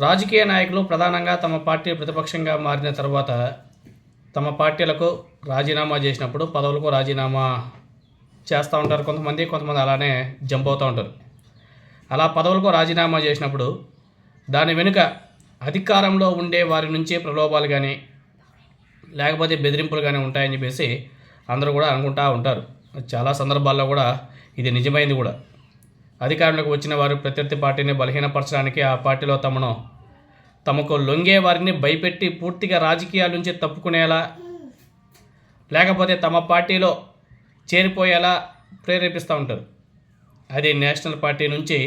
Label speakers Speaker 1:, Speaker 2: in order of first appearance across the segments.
Speaker 1: రాజకీయ నాయకులు ప్రధానంగా తమ పార్టీ ప్రతిపక్షంగా మారిన తర్వాత తమ పార్టీలకు రాజీనామా చేసినప్పుడు పదవులకు రాజీనామా చేస్తూ ఉంటారు. కొంతమంది కొంతమంది అలానే జంప్ అవుతూ ఉంటారు. అలా పదవులకు రాజీనామా చేసినప్పుడు దాని వెనుక అధికారంలో ఉండే వారి నుంచి ప్రలోభాలు కానీ లేకపోతే బెదిరింపులు కానీ ఉంటాయని చెప్పేసి అందరూ కూడా అనుకుంటా ఉంటారు. చాలా సందర్భాల్లో కూడా ఇది నిజమైంది కూడా. అధికారంలోకి వచ్చిన వారు ప్రత్యర్థి పార్టీని బలహీనపరచడానికి ఆ పార్టీలో తమను తమకు లొంగే వారిని భయపెట్టి పూర్తిగా రాజకీయాల నుంచి తప్పుకునేలా లేకపోతే తమ పార్టీలో చేరిపోయేలా ప్రేరేపిస్తూ ఉంటారు. అది నేషనల్ పార్టీ నుంచి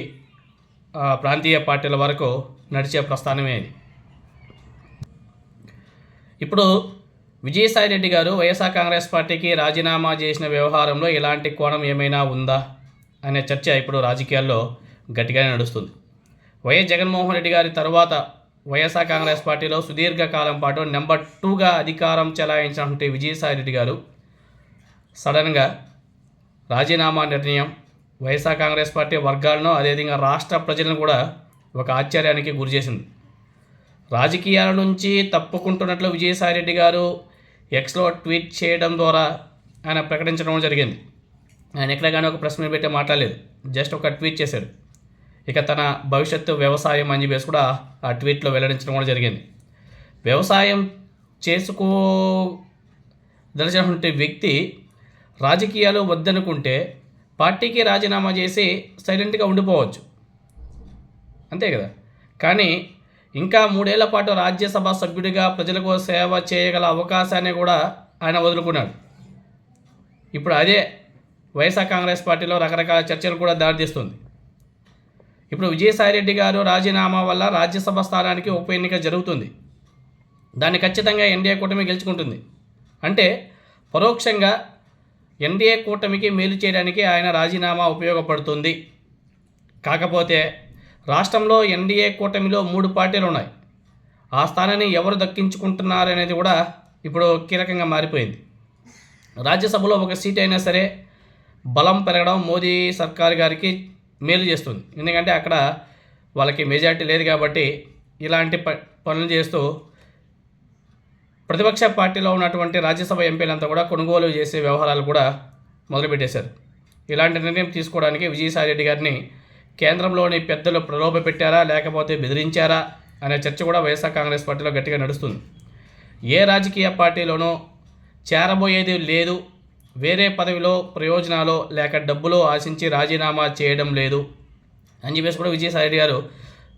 Speaker 1: ప్రాంతీయ పార్టీల వరకు నడిచే ప్రస్థానమే అది ఇప్పుడు విజయసాయిరెడ్డి గారు వైఎస్ఆర్ కాంగ్రెస్ పార్టీకి రాజీనామా చేసిన వ్యవహారంలో ఇలాంటి కోణం ఏమైనా ఉందా? అనే చర్చ ఇప్పుడు రాజకీయాల్లో గట్టిగానే నడుస్తుంది. వైఎస్ జగన్మోహన్ రెడ్డి గారి తర్వాత వైఎస్ఆర్ కాంగ్రెస్ పార్టీలో సుదీర్ఘకాలం పాటు నెంబర్ టూగా అధికారం చెలాయించినటువంటి విజయసాయి రెడ్డి గారు సడన్గా రాజీనామా నిర్ణయం వైఎస్ఆర్ కాంగ్రెస్ పార్టీ వర్గాలను అదేవిధంగా రాష్ట్ర ప్రజలను కూడా ఒక ఆశ్చర్యానికి గురిచేసింది రాజకీయాల నుంచి తప్పుకుంటున్నట్లు విజయసాయి రెడ్డి గారు ఎక్స్లో ట్వీట్ చేయడం ద్వారా ఆయన ప్రకటించడం జరిగింది. ఆయన ఎక్కడ కానీ ఒక ప్రశ్న పెట్టి మాట్లాడలేదు జస్ట్ ఒక ట్వీట్ చేశాడు. ఇక తన భవిష్యత్తు వ్యవసాయం అని చెప్పేసి కూడా ఆ ట్వీట్లో వెల్లడించడం కూడా జరిగింది. వ్యవసాయం చేసుకోదలిచినటువంటి వ్యక్తి రాజకీయాలు వద్దనుకుంటే పార్టీకి రాజీనామా చేసి సైలెంట్గా ఉండిపోవచ్చు. అంతే కదా? కానీ ఇంకా మూడేళ్ళ పాటు రాజ్యసభ సభ్యుడిగా ప్రజలకు సేవ చేయగల అవకాశాన్ని కూడా ఆయన వదులుకున్నాడు. ఇప్పుడు అదే వైఎస్ఆర్ కాంగ్రెస్ పార్టీలో రకరకాల చర్చలు కూడా దారితీస్తుంది ఇప్పుడు విజయసాయిరెడ్డి గారు రాజీనామా వల్ల రాజ్యసభ స్థానానికి ఉప ఎన్నిక జరుగుతుంది. దాన్ని ఖచ్చితంగా ఎన్డీఏ కూటమి గెలుచుకుంటుంది. అంటే పరోక్షంగా ఎన్డీఏ కూటమికి మేలు చేయడానికి ఆయన రాజీనామా ఉపయోగపడుతుంది. కాకపోతే రాష్ట్రంలో ఎన్డీఏ కూటమిలో మూడు పార్టీలు ఉన్నాయి. ఆ స్థానాన్ని ఎవరు దక్కించుకుంటున్నారు అనేది కూడా ఇప్పుడు కీలకంగా మారిపోయింది. రాజ్యసభలో ఒక సీట్ అయినా సరే బలం పెరగడం మోదీ సర్కార్ గారికి మేలు చేస్తుంది. ఎందుకంటే అక్కడ వాళ్ళకి మెజారిటీ లేదు కాబట్టి ఇలాంటి ప పనులు చేస్తూ ప్రతిపక్ష పార్టీలో ఉన్నటువంటి రాజ్యసభ ఎంపీలంతా కూడా కొనుగోలు చేసే వ్యవహారాలు కూడా మొదలుపెట్టేశారు. ఇలాంటి నిర్ణయం తీసుకోవడానికి విజయసాయి రెడ్డి గారిని కేంద్రంలోని పెద్దలు ప్రలోభ పెట్టారా లేకపోతే బెదిరించారా అనే చర్చ కూడా వైఎస్ఆర్ కాంగ్రెస్ పార్టీలో గట్టిగా నడుస్తుంది. ఏ రాజకీయ పార్టీలోనూ చేరబోయేది లేదు వేరే పదవిలో ప్రయోజనాలు లేక డబ్బులో ఆశించి రాజీనామా చేయడం లేదు అని చెప్పేసి కూడా విజయసాయి రెడ్డి గారు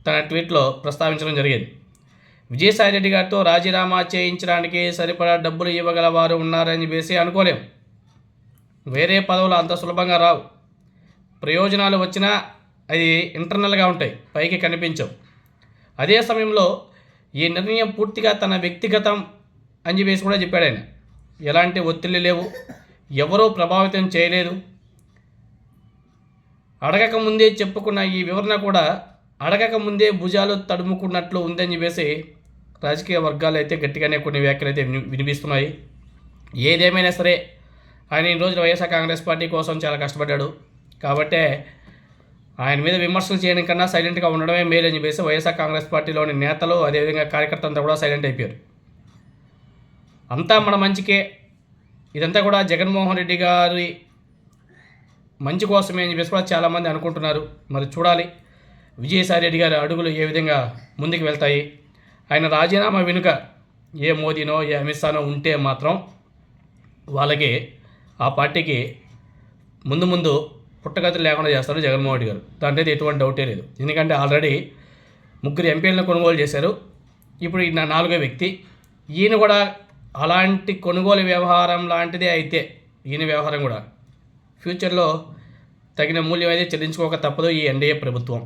Speaker 1: తన ట్వీట్లో ప్రస్తావించడం జరిగింది. విజయసాయి రెడ్డి గారితో రాజీనామా చేయించడానికి సరిపడా డబ్బులు ఇవ్వగల వారు ఉన్నారని చెప్పేసి అనుకోలేం. వేరే పదవులు అంత సులభంగా రావు. ప్రయోజనాలు వచ్చినా అది ఇంటర్నల్గా ఉంటాయి పైకి కనిపించవు. అదే సమయంలో ఈ నిర్ణయం పూర్తిగా తన వ్యక్తిగతం అని చెప్పేసి కూడా చెప్పాడు ఆయన. ఎలాంటి ఒత్తిళ్ళు లేవు. ఎవరూ ప్రభావితం చేయలేదు. అడగక ముందే చెప్పుకున్న ఈ వివరణ కూడా అడగక ముందే భుజాలు తడుముకున్నట్లు ఉందని చెప్పేసి రాజకీయ వర్గాలు అయితే గట్టిగానే కొన్ని వ్యాఖ్యలు అయితే వినిపిస్తున్నాయి. ఏదేమైనా సరే ఆయన ఈ రోజు వైఎస్ఆర్ కాంగ్రెస్ పార్టీ కోసం చాలా కష్టపడ్డాడు. కాబట్టే ఆయన మీద విమర్శలు చేయడం కన్నా సైలెంట్గా ఉండడమే మేలు అని చెప్పేసి వైఎస్ఆర్ కాంగ్రెస్ పార్టీలోని నేతలు అదేవిధంగా కార్యకర్తలు అంతా కూడా సైలెంట్ అయిపోయారు. అంతా మన మంచికే ఇదంతా కూడా జగన్మోహన్ రెడ్డి గారి మంచి కోసమే అని చెప్పేసి కూడా చాలామంది అనుకుంటున్నారు. మరి చూడాలి. విజయసాయి రెడ్డి గారి అడుగులు ఏ విధంగా ముందుకు వెళ్తాయి? ఆయన రాజీనామా వెనుక ఏ మోదీనో ఏ అమిత్ షానో ఉంటే మాత్రం వాళ్ళకి ఆ పార్టీకి ముందు ముందు పుట్టగతులు లేకుండా చేస్తారు జగన్మోహన్ రెడ్డి గారు. దాంట్లో అనేది ఎటువంటి డౌటే లేదు. ఎందుకంటే ఆల్రెడీ ముగ్గురు ఎంపీలను కొనుగోలు చేశారు. ఇప్పుడు ఈ నా- నాలుగో వ్యక్తి. ఈయన కూడా అలాంటి కొనుగోలు వ్యవహారం లాంటిదే అయితే ఈయన వ్యవహారం కూడా. ఫ్యూచర్లో తగిన మూల్యం అయితే చెల్లించుకోక తప్పదు ఈ ఎన్డీఏ ప్రభుత్వం.